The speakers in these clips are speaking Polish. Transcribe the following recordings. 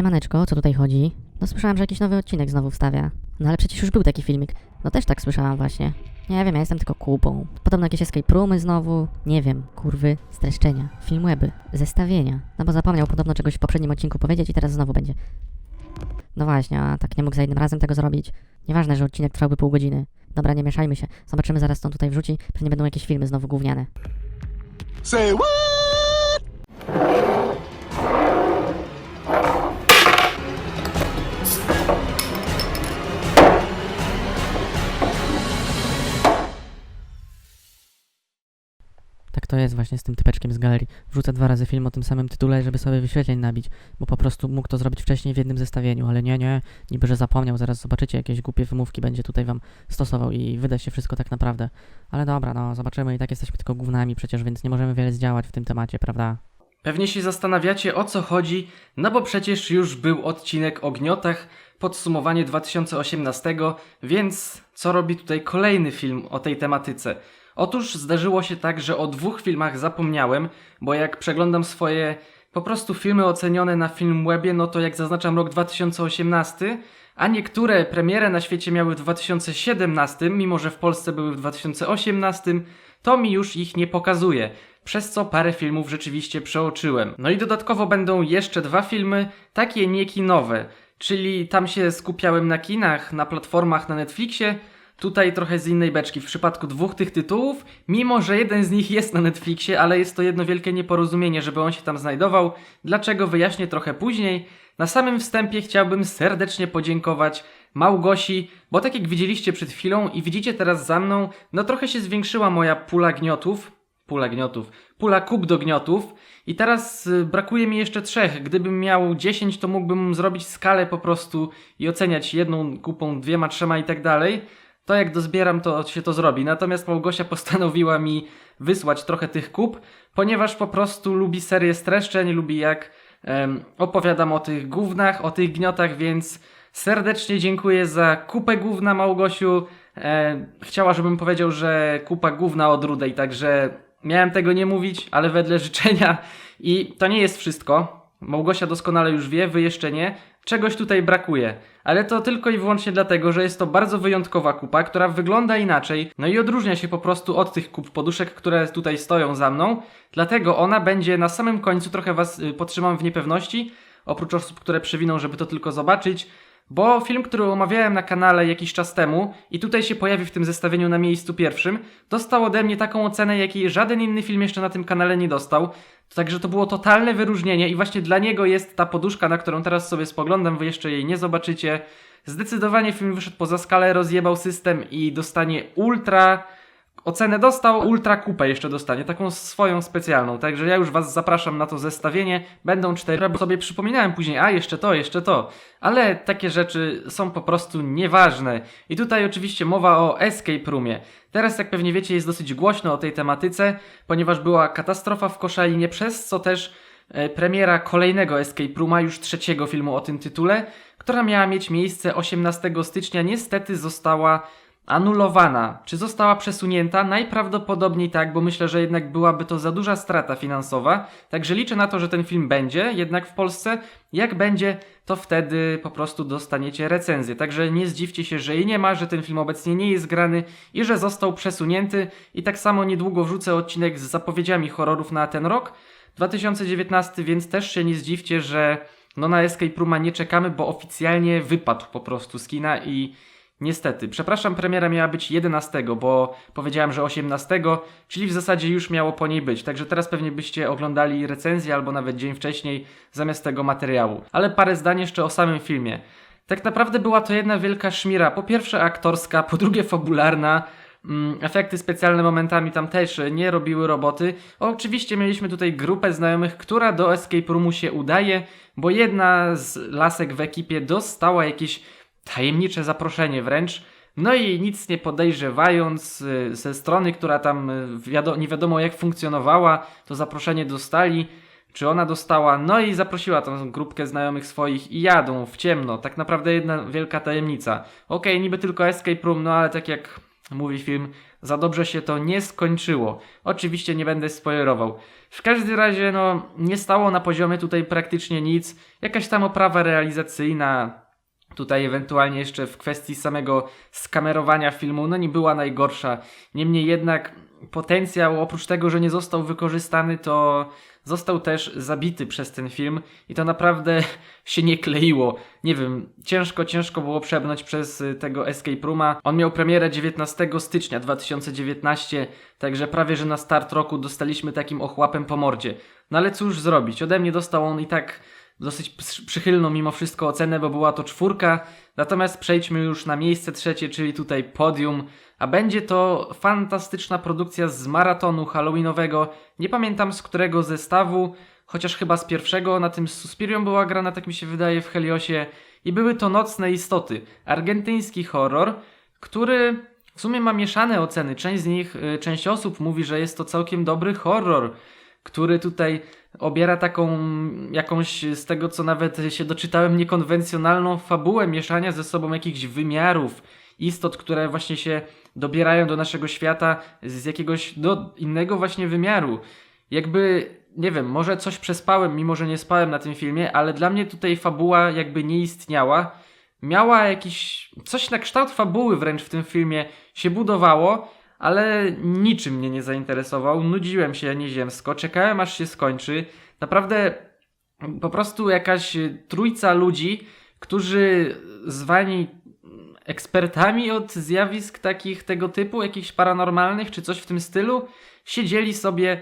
Siemaneczko, co tutaj chodzi? No słyszałam, że jakiś nowy odcinek znowu wstawia. No ale przecież już był taki filmik. No też tak słyszałam właśnie. Nie wiem, ja jestem tylko kupą. Podobno jakieś escape roomy znowu. Nie wiem, kurwy, streszczenia, filmweby, zestawienia. No bo zapomniał podobno czegoś w poprzednim odcinku powiedzieć i teraz znowu będzie. No właśnie, a tak nie mógł za jednym razem tego zrobić. Nieważne, że odcinek trwałby pół godziny. Dobra, nie mieszajmy się. Zobaczymy zaraz, co on tutaj wrzuci. Pewnie będą jakieś filmy znowu gówniane. Say what? Tak to jest właśnie z tym typeczkiem z galerii. Wrzucę dwa razy film o tym samym tytule, żeby sobie wyświetleń nabić, bo po prostu mógł to zrobić wcześniej w jednym zestawieniu, ale nie, nie, niby że zapomniał, zaraz zobaczycie, jakieś głupie wymówki będzie tutaj wam stosował i wyda się wszystko tak naprawdę. Ale dobra, no zobaczymy i tak jesteśmy tylko gównami przecież, więc nie możemy wiele zdziałać w tym temacie, prawda? Pewnie się zastanawiacie o co chodzi, no bo przecież już był odcinek o gniotach, podsumowanie 2018, więc co robi tutaj kolejny film o tej tematyce? Otóż zdarzyło się tak, że o dwóch filmach zapomniałem, bo jak przeglądam swoje po prostu filmy ocenione na Filmwebie, no to jak zaznaczam rok 2018, a niektóre premierę na świecie miały w 2017, mimo że w Polsce były w 2018, to mi już ich nie pokazuje, przez co parę filmów rzeczywiście przeoczyłem. No i dodatkowo będą jeszcze dwa filmy, takie niekinowe, czyli tam się skupiałem na kinach, na platformach na Netflixie, Tutaj trochę z innej beczki w przypadku dwóch tych tytułów, mimo że jeden z nich jest na Netflixie, ale jest to jedno wielkie nieporozumienie, żeby on się tam znajdował. Dlaczego wyjaśnię trochę później. Na samym wstępie chciałbym serdecznie podziękować Małgosi, bo tak jak widzieliście przed chwilą i widzicie teraz za mną, no trochę się zwiększyła moja pula gniotów. Pula gniotów. Pula kup do gniotów. I teraz y, brakuje mi jeszcze trzech. Gdybym miał 10, to mógłbym zrobić skalę po prostu i oceniać jedną kupą, dwiema, trzema i tak dalej to jak dozbieram, to się to zrobi. Natomiast Małgosia postanowiła mi wysłać trochę tych kup, ponieważ po prostu lubi serię streszczeń, lubi jak em, opowiadam o tych gównach, o tych gniotach, więc serdecznie dziękuję za kupę gówna Małgosiu. E, chciała, żebym powiedział, że kupa gówna od rudej, także miałem tego nie mówić, ale wedle życzenia. I to nie jest wszystko. Małgosia doskonale już wie, wy jeszcze nie. Czegoś tutaj brakuje. Ale to tylko i wyłącznie dlatego, że jest to bardzo wyjątkowa kupa, która wygląda inaczej, no i odróżnia się po prostu od tych kup poduszek, które tutaj stoją za mną. Dlatego ona będzie na samym końcu, trochę was y, podtrzymam w niepewności, oprócz osób, które przywiną, żeby to tylko zobaczyć. Bo film, który omawiałem na kanale jakiś czas temu i tutaj się pojawi w tym zestawieniu na miejscu pierwszym, dostał ode mnie taką ocenę, jakiej żaden inny film jeszcze na tym kanale nie dostał. Także to było totalne wyróżnienie i właśnie dla niego jest ta poduszka, na którą teraz sobie spoglądam, wy jeszcze jej nie zobaczycie. Zdecydowanie film wyszedł poza skalę, rozjebał system i dostanie ultra Ocenę dostał, ultra kupę jeszcze dostanie, taką swoją specjalną. Także ja już Was zapraszam na to zestawienie. Będą cztery, bo sobie przypominałem później, a jeszcze to, jeszcze to. Ale takie rzeczy są po prostu nieważne. I tutaj oczywiście mowa o Escape Roomie. Teraz, jak pewnie wiecie, jest dosyć głośno o tej tematyce, ponieważ była katastrofa w Koszalinie, przez co też e, premiera kolejnego Escape Rooma, już trzeciego filmu o tym tytule, która miała mieć miejsce 18 stycznia, niestety została anulowana. Czy została przesunięta? Najprawdopodobniej tak, bo myślę, że jednak byłaby to za duża strata finansowa. Także liczę na to, że ten film będzie jednak w Polsce. Jak będzie, to wtedy po prostu dostaniecie recenzję. Także nie zdziwcie się, że jej nie ma, że ten film obecnie nie jest grany i że został przesunięty. I tak samo niedługo wrzucę odcinek z zapowiedziami horrorów na ten rok 2019, więc też się nie zdziwcie, że no na Escape Rooma nie czekamy, bo oficjalnie wypadł po prostu z kina i Niestety, przepraszam, premiera miała być 11, bo powiedziałem, że 18, czyli w zasadzie już miało po niej być. Także teraz pewnie byście oglądali recenzję albo nawet dzień wcześniej zamiast tego materiału. Ale parę zdań jeszcze o samym filmie. Tak naprawdę była to jedna wielka szmira. Po pierwsze aktorska, po drugie fabularna. Mm, efekty specjalne momentami tam też nie robiły roboty. Oczywiście mieliśmy tutaj grupę znajomych, która do escape roomu się udaje, bo jedna z lasek w ekipie dostała jakieś tajemnicze zaproszenie wręcz. No i nic nie podejrzewając, y, ze strony, która tam y, wiado nie wiadomo jak funkcjonowała, to zaproszenie dostali, czy ona dostała, no i zaprosiła tą grupkę znajomych swoich i jadą w ciemno. Tak naprawdę jedna wielka tajemnica. Okej, okay, niby tylko escape room, no ale tak jak mówi film, za dobrze się to nie skończyło. Oczywiście nie będę spoilerował. W każdym razie, no, nie stało na poziomie tutaj praktycznie nic. Jakaś tam oprawa realizacyjna, tutaj ewentualnie jeszcze w kwestii samego skamerowania filmu, no nie była najgorsza. Niemniej jednak potencjał, oprócz tego, że nie został wykorzystany, to został też zabity przez ten film i to naprawdę się nie kleiło. Nie wiem, ciężko, ciężko było przebnąć przez y, tego Escape Rooma. On miał premierę 19 stycznia 2019, także prawie że na start roku dostaliśmy takim ochłapem po mordzie. No ale cóż zrobić, ode mnie dostał on i tak dosyć przy- przychylną mimo wszystko ocenę, bo była to czwórka. Natomiast przejdźmy już na miejsce trzecie, czyli tutaj podium. A będzie to fantastyczna produkcja z maratonu halloweenowego. Nie pamiętam z którego zestawu, chociaż chyba z pierwszego. Na tym z Suspirią była grana, tak mi się wydaje, w Heliosie. I były to Nocne Istoty. Argentyński horror, który w sumie ma mieszane oceny. Część z nich, y, część osób mówi, że jest to całkiem dobry horror, który tutaj obiera taką jakąś, z tego co nawet się doczytałem, niekonwencjonalną fabułę mieszania ze sobą jakichś wymiarów, istot, które właśnie się dobierają do naszego świata z jakiegoś do innego właśnie wymiaru. Jakby, nie wiem, może coś przespałem, mimo że nie spałem na tym filmie, ale dla mnie tutaj fabuła jakby nie istniała. Miała jakiś, coś na kształt fabuły wręcz w tym filmie się budowało, ale niczym mnie nie zainteresował. Nudziłem się nieziemsko, czekałem aż się skończy. Naprawdę po prostu jakaś trójca ludzi, którzy zwani ekspertami od zjawisk takich tego typu, jakichś paranormalnych czy coś w tym stylu, siedzieli sobie e,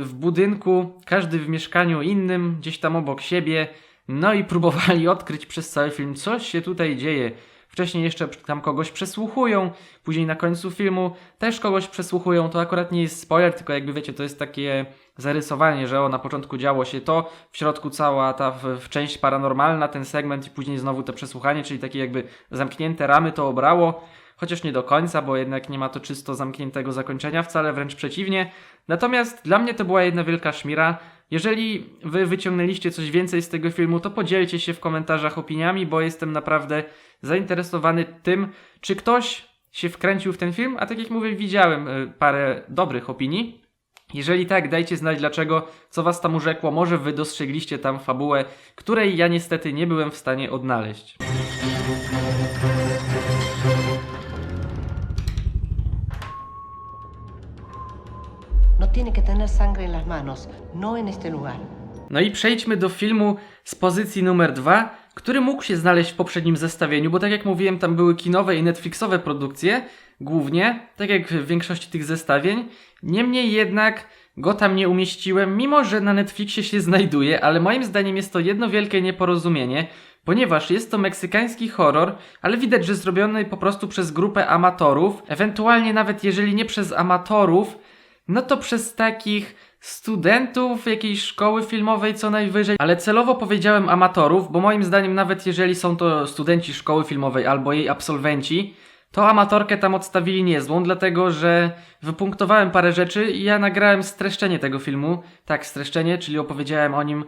w budynku, każdy w mieszkaniu innym, gdzieś tam obok siebie, no i próbowali odkryć przez cały film, co się tutaj dzieje. Wcześniej jeszcze tam kogoś przesłuchują, później na końcu filmu też kogoś przesłuchują. To akurat nie jest spoiler, tylko jakby wiecie, to jest takie zarysowanie, że o, na początku działo się to, w środku cała ta w, w część paranormalna, ten segment i później znowu to przesłuchanie, czyli takie jakby zamknięte ramy to obrało. Chociaż nie do końca, bo jednak nie ma to czysto zamkniętego zakończenia, wcale wręcz przeciwnie. Natomiast dla mnie to była jedna wielka szmira. Jeżeli wy wyciągnęliście coś więcej z tego filmu, to podzielcie się w komentarzach opiniami, bo jestem naprawdę zainteresowany tym, czy ktoś się wkręcił w ten film, a tak jak mówię, widziałem y, parę dobrych opinii. Jeżeli tak, dajcie znać dlaczego, co was tam urzekło, może wy dostrzegliście tam fabułę, której ja niestety nie byłem w stanie odnaleźć. Tiene que tener sangre en las manos, no en este lugar. No i przejdźmy do filmu z pozycji numer dwa, który mógł się znaleźć w poprzednim zestawieniu, bo tak jak mówiłem, tam były kinowe i Netflixowe produkcje, głównie, tak jak w większości tych zestawień. Niemniej jednak go tam nie umieściłem, mimo że na Netflixie się znajduje, ale moim zdaniem jest to jedno wielkie nieporozumienie, ponieważ jest to meksykański horror, ale widać, że zrobiony po prostu przez grupę amatorów, ewentualnie nawet jeżeli nie przez amatorów, no to przez takich studentów jakiejś szkoły filmowej co najwyżej, ale celowo powiedziałem amatorów, bo moim zdaniem nawet jeżeli są to studenci szkoły filmowej albo jej absolwenci, to amatorkę tam odstawili niezłą, dlatego że wypunktowałem parę rzeczy i ja nagrałem streszczenie tego filmu. Tak, streszczenie, czyli opowiedziałem o nim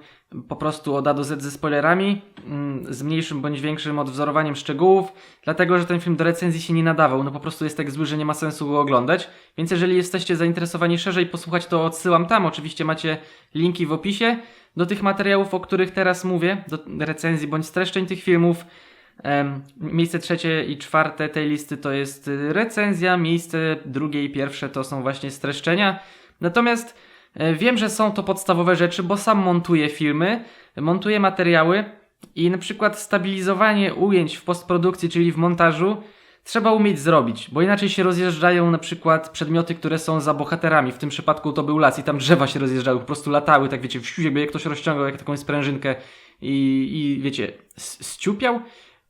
po prostu od A do Z ze spoilerami, mm, z mniejszym bądź większym odwzorowaniem szczegółów, dlatego że ten film do recenzji się nie nadawał. No po prostu jest tak zły, że nie ma sensu go oglądać. Więc jeżeli jesteście zainteresowani szerzej posłuchać, to odsyłam tam. Oczywiście macie linki w opisie do tych materiałów, o których teraz mówię, do recenzji bądź streszczeń tych filmów. Miejsce trzecie i czwarte tej listy to jest y, recenzja, miejsce drugie i pierwsze to są właśnie streszczenia. Natomiast e, wiem, że są to podstawowe rzeczy, bo sam montuję filmy, montuję materiały i na przykład stabilizowanie ujęć w postprodukcji, czyli w montażu, trzeba umieć zrobić, bo inaczej się rozjeżdżają na przykład przedmioty, które są za bohaterami. W tym przypadku to był las i tam drzewa się rozjeżdżały, po prostu latały, tak wiecie, w jakby jak ktoś rozciągał jak taką sprężynkę i, i wiecie, s- ściupiał.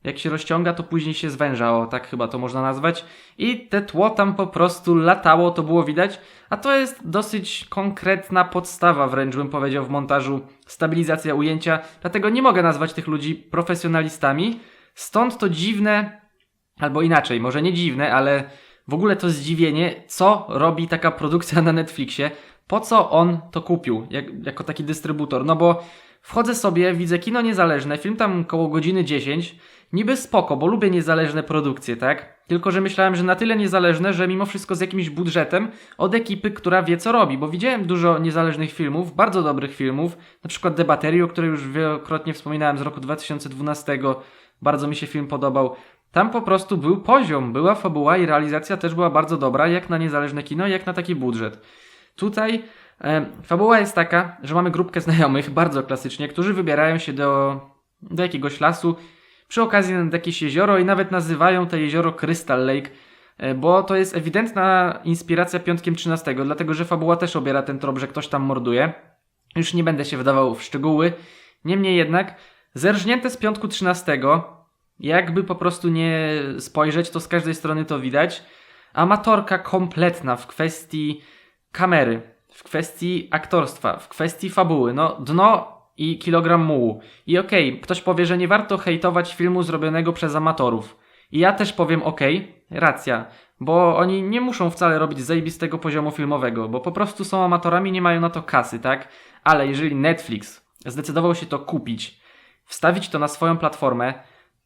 Jak się rozciąga, to później się zwęża, o tak chyba to można nazwać. I te tło tam po prostu latało, to było widać. A to jest dosyć konkretna podstawa, wręcz bym powiedział, w montażu stabilizacja ujęcia. Dlatego nie mogę nazwać tych ludzi profesjonalistami. Stąd to dziwne, albo inaczej, może nie dziwne, ale w ogóle to zdziwienie, co robi taka produkcja na Netflixie, po co on to kupił jak, jako taki dystrybutor. No bo Wchodzę sobie, widzę kino niezależne, film tam koło godziny 10. Niby spoko, bo lubię niezależne produkcje, tak? Tylko, że myślałem, że na tyle niezależne, że mimo wszystko z jakimś budżetem od ekipy, która wie co robi, bo widziałem dużo niezależnych filmów, bardzo dobrych filmów, na przykład Debaterii, o której już wielokrotnie wspominałem z roku 2012, bardzo mi się film podobał. Tam po prostu był poziom, była fabuła i realizacja też była bardzo dobra, jak na niezależne kino, jak na taki budżet. Tutaj e, fabuła jest taka, że mamy grupkę znajomych, bardzo klasycznie, którzy wybierają się do, do jakiegoś lasu, przy okazji nad jakieś jezioro i nawet nazywają to jezioro Crystal Lake, e, bo to jest ewidentna inspiracja Piątkiem 13, dlatego że fabuła też obiera ten trop, że ktoś tam morduje. Już nie będę się wdawał w szczegóły. Niemniej jednak, zerżnięte z Piątku 13, jakby po prostu nie spojrzeć, to z każdej strony to widać. Amatorka kompletna w kwestii kamery, w kwestii aktorstwa, w kwestii fabuły. No, dno i kilogram mułu. I okej, ktoś powie, że nie warto hejtować filmu zrobionego przez amatorów. I ja też powiem okej, racja, bo oni nie muszą wcale robić zajebistego poziomu filmowego, bo po prostu są amatorami, nie mają na to kasy, tak? Ale jeżeli Netflix zdecydował się to kupić, wstawić to na swoją platformę,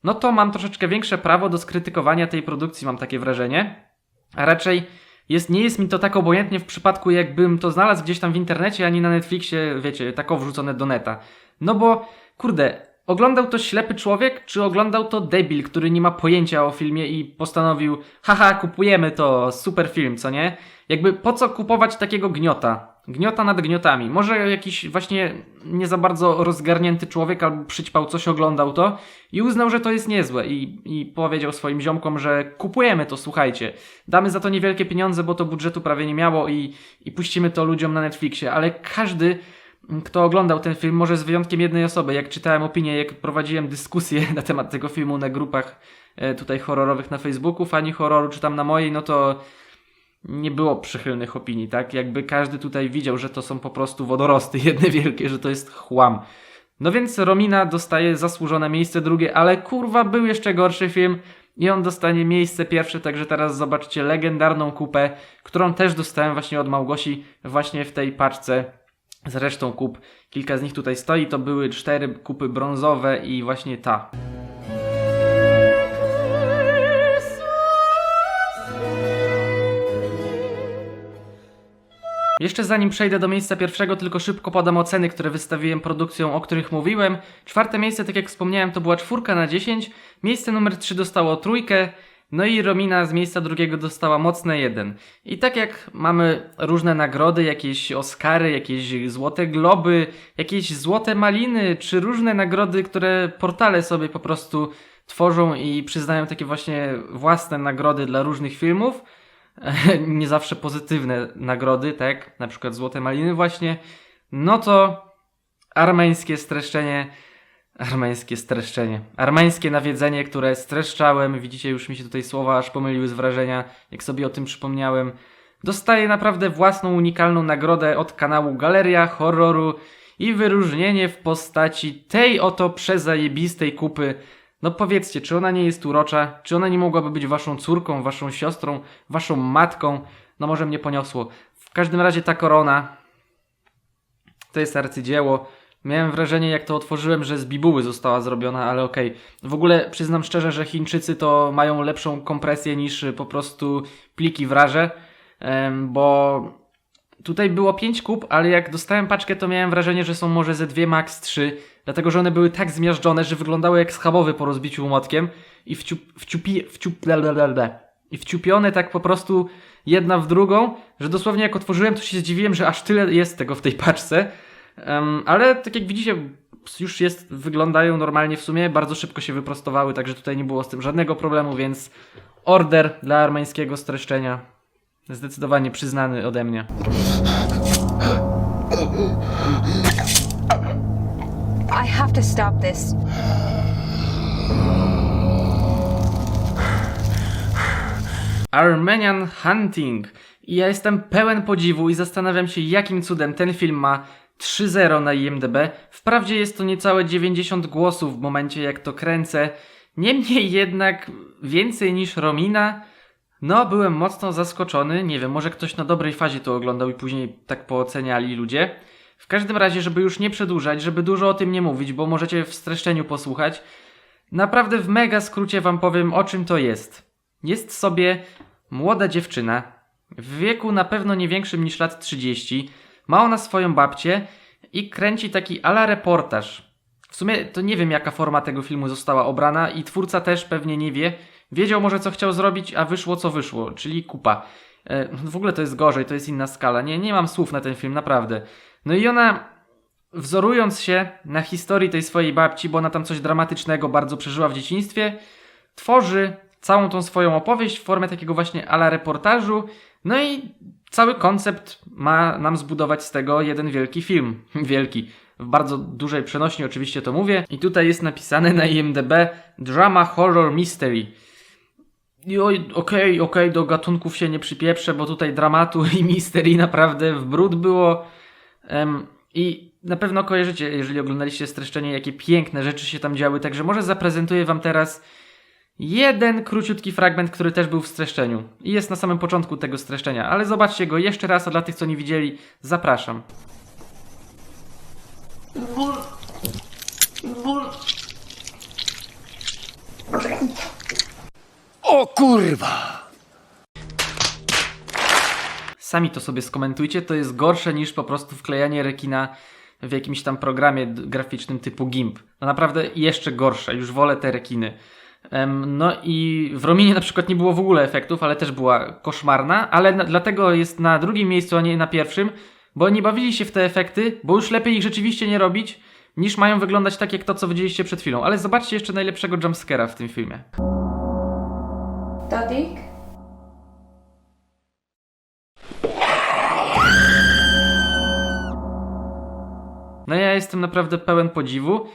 no to mam troszeczkę większe prawo do skrytykowania tej produkcji, mam takie wrażenie. A raczej jest, nie jest mi to tak obojętnie w przypadku, jakbym to znalazł gdzieś tam w internecie, ani na Netflixie, wiecie, tak wrzucone do neta. No bo, kurde, oglądał to ślepy człowiek, czy oglądał to debil, który nie ma pojęcia o filmie i postanowił, haha, kupujemy to, super film, co nie? Jakby po co kupować takiego gniota? Gniota nad gniotami. Może jakiś właśnie nie za bardzo rozgarnięty człowiek albo przyćpał coś, oglądał to i uznał, że to jest niezłe i, i powiedział swoim ziomkom, że kupujemy to, słuchajcie. Damy za to niewielkie pieniądze, bo to budżetu prawie nie miało i, i puścimy to ludziom na Netflixie, ale każdy kto oglądał ten film, może z wyjątkiem jednej osoby, jak czytałem opinię, jak prowadziłem dyskusję na temat tego filmu na grupach e, tutaj horrorowych na Facebooku, fani horroru, czy tam na mojej, no to nie było przychylnych opinii, tak? Jakby każdy tutaj widział, że to są po prostu wodorosty jedne wielkie, że to jest chłam. No więc Romina dostaje zasłużone miejsce drugie, ale kurwa był jeszcze gorszy film i on dostanie miejsce pierwsze, także teraz zobaczcie legendarną kupę, którą też dostałem właśnie od Małgosi właśnie w tej paczce z resztą kup. Kilka z nich tutaj stoi, to były cztery kupy brązowe i właśnie ta. Jeszcze zanim przejdę do miejsca pierwszego, tylko szybko podam oceny, które wystawiłem produkcjom, o których mówiłem. Czwarte miejsce, tak jak wspomniałem, to była czwórka na 10. Miejsce numer 3 dostało trójkę. No i Romina z miejsca drugiego dostała mocne jeden. I tak jak mamy różne nagrody, jakieś Oscary, jakieś złote globy, jakieś złote maliny, czy różne nagrody, które portale sobie po prostu tworzą i przyznają takie właśnie własne nagrody dla różnych filmów, nie zawsze pozytywne nagrody, tak? Na przykład Złote Maliny właśnie. No to armeńskie streszczenie, armeńskie streszczenie, armeńskie nawiedzenie, które streszczałem, widzicie już mi się tutaj słowa aż pomyliły z wrażenia, jak sobie o tym przypomniałem. Dostaje naprawdę własną unikalną nagrodę od kanału Galeria Horroru i wyróżnienie w postaci tej oto przezajebistej kupy no powiedzcie, czy ona nie jest urocza? Czy ona nie mogłaby być waszą córką, waszą siostrą, waszą matką? No może mnie poniosło. W każdym razie ta korona to jest arcydzieło. Miałem wrażenie, jak to otworzyłem, że z bibuły została zrobiona, ale okej. W ogóle przyznam szczerze, że Chińczycy to mają lepszą kompresję niż po prostu pliki wraże, bo tutaj było 5 kup, ale jak dostałem paczkę, to miałem wrażenie, że są może ze dwie, max 3, dlatego że one były tak zmiażdżone, że wyglądały jak schabowy po rozbiciu młotkiem i wciup, wciupi, wciup, blablabla. i wciupione tak po prostu jedna w drugą, że dosłownie jak otworzyłem, to się zdziwiłem, że aż tyle jest tego w tej paczce. Em, ale tak jak widzicie, już jest, wyglądają normalnie w sumie, bardzo szybko się wyprostowały, także tutaj nie było z tym żadnego problemu, więc order dla armeńskiego streszczenia zdecydowanie przyznany ode mnie. I have to stop this. Armenian Hunting. I ja jestem pełen podziwu i zastanawiam się, jakim cudem ten film ma 3.0 na IMDb. Wprawdzie jest to niecałe 90 głosów w momencie, jak to kręcę. Niemniej jednak więcej niż Romina. No, byłem mocno zaskoczony. Nie wiem, może ktoś na dobrej fazie to oglądał i później tak pooceniali ludzie. W każdym razie, żeby już nie przedłużać, żeby dużo o tym nie mówić, bo możecie w streszczeniu posłuchać, naprawdę w mega skrócie wam powiem o czym to jest. Jest sobie młoda dziewczyna, w wieku na pewno nie większym niż lat 30, ma ona swoją babcię i kręci taki ala reportaż. W sumie to nie wiem jaka forma tego filmu została obrana i twórca też pewnie nie wie. Wiedział może co chciał zrobić, a wyszło co wyszło, czyli kupa. E, w ogóle to jest gorzej, to jest inna skala. Nie, nie mam słów na ten film, naprawdę. No i ona, wzorując się na historii tej swojej babci, bo ona tam coś dramatycznego bardzo przeżyła w dzieciństwie, tworzy całą tą swoją opowieść w formie takiego właśnie ala reportażu. No i cały koncept ma nam zbudować z tego jeden wielki film. Wielki. W bardzo dużej przenośni oczywiście to mówię. I tutaj jest napisane na IMDb Drama Horror Mystery. I okej, okej, do gatunków się nie przypieprzę, bo tutaj dramatu i misterii naprawdę w brud było. I na pewno kojarzycie, jeżeli oglądaliście streszczenie, jakie piękne rzeczy się tam działy. Także może zaprezentuję wam teraz jeden króciutki fragment, który też był w streszczeniu. I jest na samym początku tego streszczenia. Ale zobaczcie go jeszcze raz, a dla tych, co nie widzieli, zapraszam. O kurwa! Sami to sobie skomentujcie, to jest gorsze niż po prostu wklejanie rekina w jakimś tam programie graficznym typu GIMP. No naprawdę jeszcze gorsze, już wolę te rekiny. No i w Rominie na przykład nie było w ogóle efektów, ale też była koszmarna, ale na, dlatego jest na drugim miejscu, a nie na pierwszym, bo nie bawili się w te efekty, bo już lepiej ich rzeczywiście nie robić, niż mają wyglądać tak jak to, co widzieliście przed chwilą. Ale zobaczcie jeszcze najlepszego jumpscare'a w tym filmie. Dadik? No ja jestem naprawdę pełen podziwu.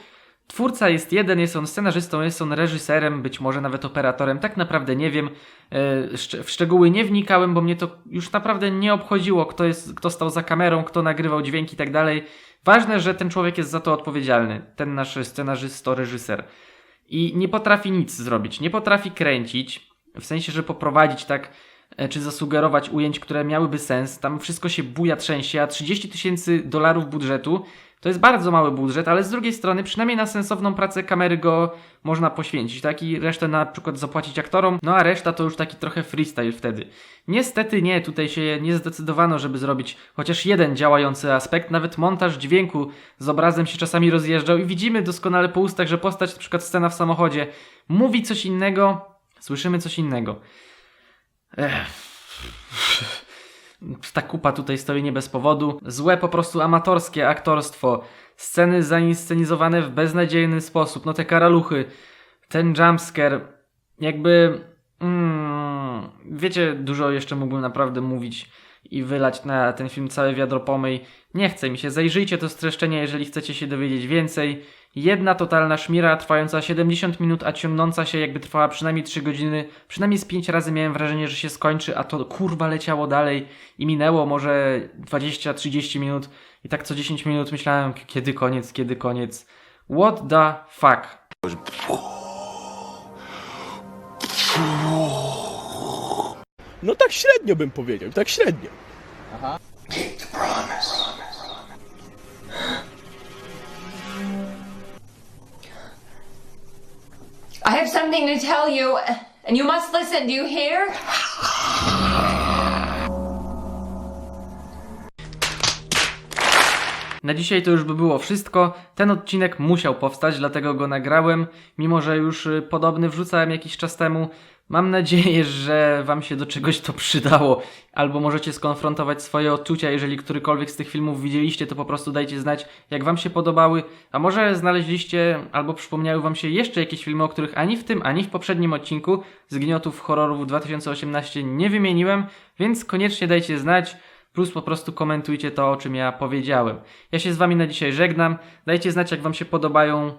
Twórca jest jeden, jest on scenarzystą, jest on reżyserem, być może nawet operatorem, tak naprawdę nie wiem. E, W szczegóły nie wnikałem, bo mnie to już naprawdę nie obchodziło, kto, jest, kto stał za kamerą, kto nagrywał dźwięki i tak dalej. Ważne, że ten człowiek jest za to odpowiedzialny, ten nasz scenarzysto, reżyser. I nie potrafi nic zrobić, nie potrafi kręcić, w sensie, że poprowadzić tak, czy zasugerować ujęć, które miałyby sens. Tam wszystko się buja, trzęsie, a 30 tysięcy dolarów budżetu to jest bardzo mały budżet, ale z drugiej strony przynajmniej na sensowną pracę kamery go można poświęcić, tak? I resztę na przykład zapłacić aktorom, no a reszta to już taki trochę freestyle wtedy. Niestety nie, tutaj się nie zdecydowano, żeby zrobić chociaż jeden działający aspekt, nawet montaż dźwięku z obrazem się czasami rozjeżdżał i widzimy doskonale po ustach, że postać, na przykład scena w samochodzie, mówi coś innego, słyszymy coś innego. Ech. Ta kupa tutaj stoi nie bez powodu. Złe po prostu amatorskie aktorstwo. Sceny zainscenizowane w beznadziejny sposób. No te karaluchy. Ten jumpscare. Jakby... Mm, wiecie, dużo jeszcze mógłbym naprawdę mówić i wylać na ten film całe wiadro pomyj. Nie chce mi się. Zajrzyjcie to streszczenie, jeżeli chcecie się dowiedzieć więcej. Jedna totalna szmira trwająca 70 minut, a ciągnąca się jakby trwała przynajmniej 3 godziny. Przynajmniej z 5 razy miałem wrażenie, że się skończy, a to kurwa leciało dalej i minęło może 20-30 minut. I tak co 10 minut myślałem, kiedy koniec, kiedy koniec. What the fuck? No tak średnio bym powiedział, tak średnio. I have something to tell you, and you must listen. Do you hear? Na dzisiaj to już by było wszystko. Ten odcinek musiał powstać, dlatego go nagrałem, mimo że już y, podobny wrzucałem jakiś czas temu. Mam nadzieję, że Wam się do czegoś to przydało, albo możecie skonfrontować swoje odczucia. Jeżeli którykolwiek z tych filmów widzieliście, to po prostu dajcie znać, jak Wam się podobały. A może znaleźliście albo przypomniały Wam się jeszcze jakieś filmy, o których ani w tym, ani w poprzednim odcinku z Gniotów Horrorów 2018 nie wymieniłem, więc koniecznie dajcie znać. Plus po prostu komentujcie to, o czym ja powiedziałem. Ja się z wami na dzisiaj żegnam. Dajcie znać, jak wam się podobają.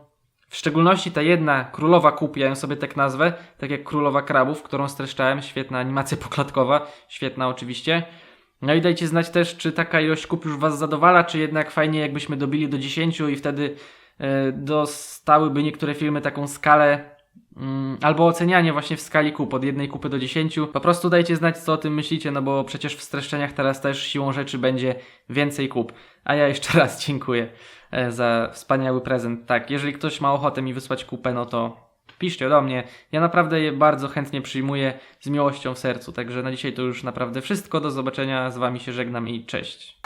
W szczególności ta jedna królowa kup, ja ją sobie tak nazwę, tak jak królowa krabów, którą streszczałem. Świetna animacja poklatkowa, świetna oczywiście. No i dajcie znać też, czy taka ilość kup już was zadowala, czy jednak fajnie jakbyśmy dobili do 10 i wtedy e, dostałyby niektóre filmy taką skalę albo ocenianie właśnie w skali kup od jednej kupy do 10. Po prostu dajcie znać, co o tym myślicie, no bo przecież w streszczeniach teraz też siłą rzeczy będzie więcej kup. A ja jeszcze raz dziękuję e, za wspaniały prezent. Tak, jeżeli ktoś ma ochotę mi wysłać kupę, no to piszcie do mnie. Ja naprawdę je bardzo chętnie przyjmuję z miłością w sercu. Także na dzisiaj to już naprawdę wszystko. Do zobaczenia. Z wami się żegnam i cześć.